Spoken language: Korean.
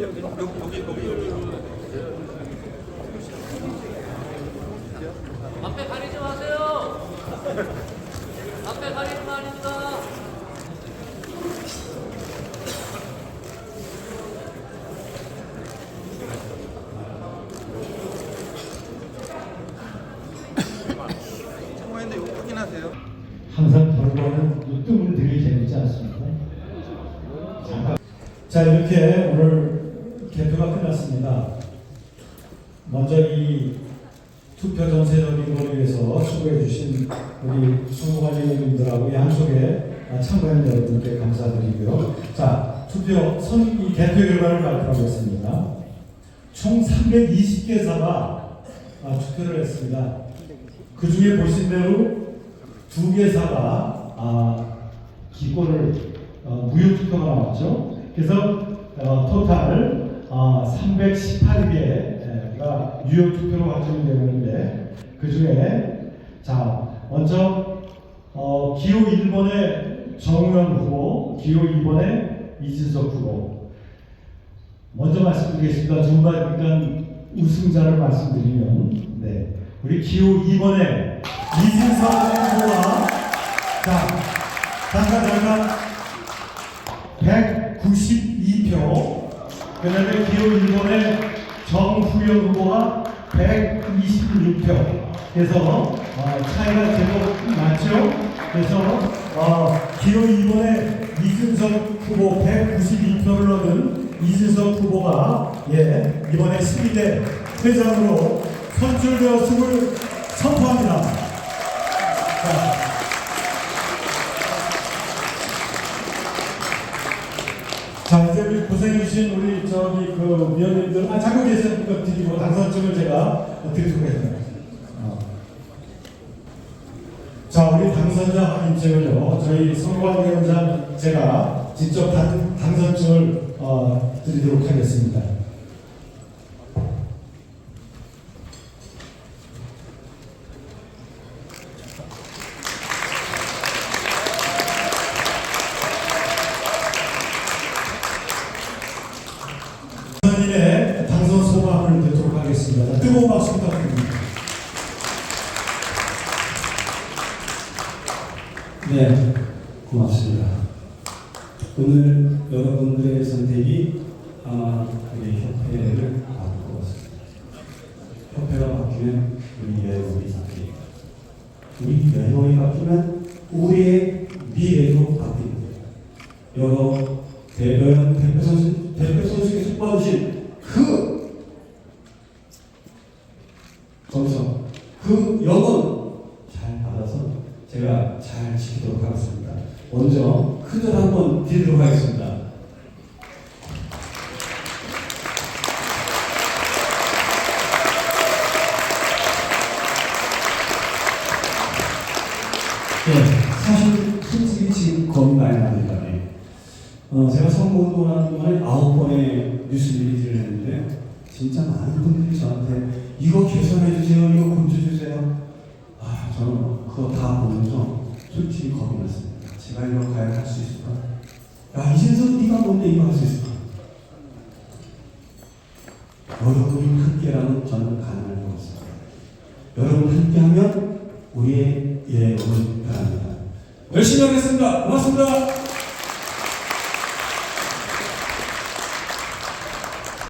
앞에 가리지 마세요. 앞에. 참고했는데 이거 확인하세요. 항상 결과는 뜨면 되게 재밌지 않습니까? 자 이렇게 오늘 개표가 끝났습니다. 먼저 이 투표 전체적인 걸 위해서 수고해 주신 우리 수무관님들하고 양쪽에 참가한 여러분께 감사드리고요. 자 투표 선, 이 개표 결과를 발표하겠습니다. 총 320개사가 투표를 했습니다. 그 중에 보신 대로 두 개사가 아, 기권을 어, 무효 투표가 나왔죠. 그래서 어, 토탈 어, 318개가 유효 투표로 확정이 되는데 그 중에 자 먼저 어, 기호 1번의 정우현 후보, 기호 2번의 이진석 후보. 먼저 말씀드리겠습니다. 정말 일단 우승자를 말씀드리면 네 우리 기호 2번의 이진석 후보와 자 당사자가 192표 그다음에 기호 1번의 정후영 후보가 126표 그래서 어, 차이가 제법 많죠 그래서 어, 기호 2번의 이준석 후보 192표를 얻은 이준석 후보가 예 이번에 12대 회장으로 선출되었음을 선포합니다. 자, 자 이제 우리 고생해주신 우리 저기 그 위원님들 아 계신 것 드리고 당선증을 제가 드리도록 하겠습니다. 어. 자 우리 당선자 확인증을요 저희 선거관리위원장 제가 직접 당, 당선증을 어, 드리도록 하겠습니다. 선생님의 당선 소감을 듣도록 하겠습니다. 뜨거운 박수 부탁드립니다. 네, 고맙습니다. 오늘 여러분들의 선택이 아마 우리 협회를 바꿀 것 같습니다. 협회가 바뀌면 우리 여러분이 바뀝니다. 우리 여러분이 바뀌면 우리의 미래도 바뀝니다. 여러 대변 대표 선수 대표 선수에 속받으신 그 정성, 그 영혼 제가 잘 지키도록 하겠습니다. 먼저 큰절 한번 드리도록 하겠습니다. 네, 사실 솔직히 지금 겁이 많이 납니다. 네. 어, 제가 선거운동하는 동안에 아홉 번의 뉴스 리리즈를 했는데 진짜 많은 분들이 저한테 이거 개선해 주세요, 이거 고쳐 주세요. 아, 저는 그거 다 보면서 솔직히 겁이 났습니다. 제가 이거 과연 할 수 있을까? 야, 이제서 네가 뭔데 이거 할 수 있을까? 여러분이 함께라면 저는 가능할 것 같습니다. 여러분 함께하면 우리의 예언은 변합니다. 열심히 하겠습니다. 고맙습니다.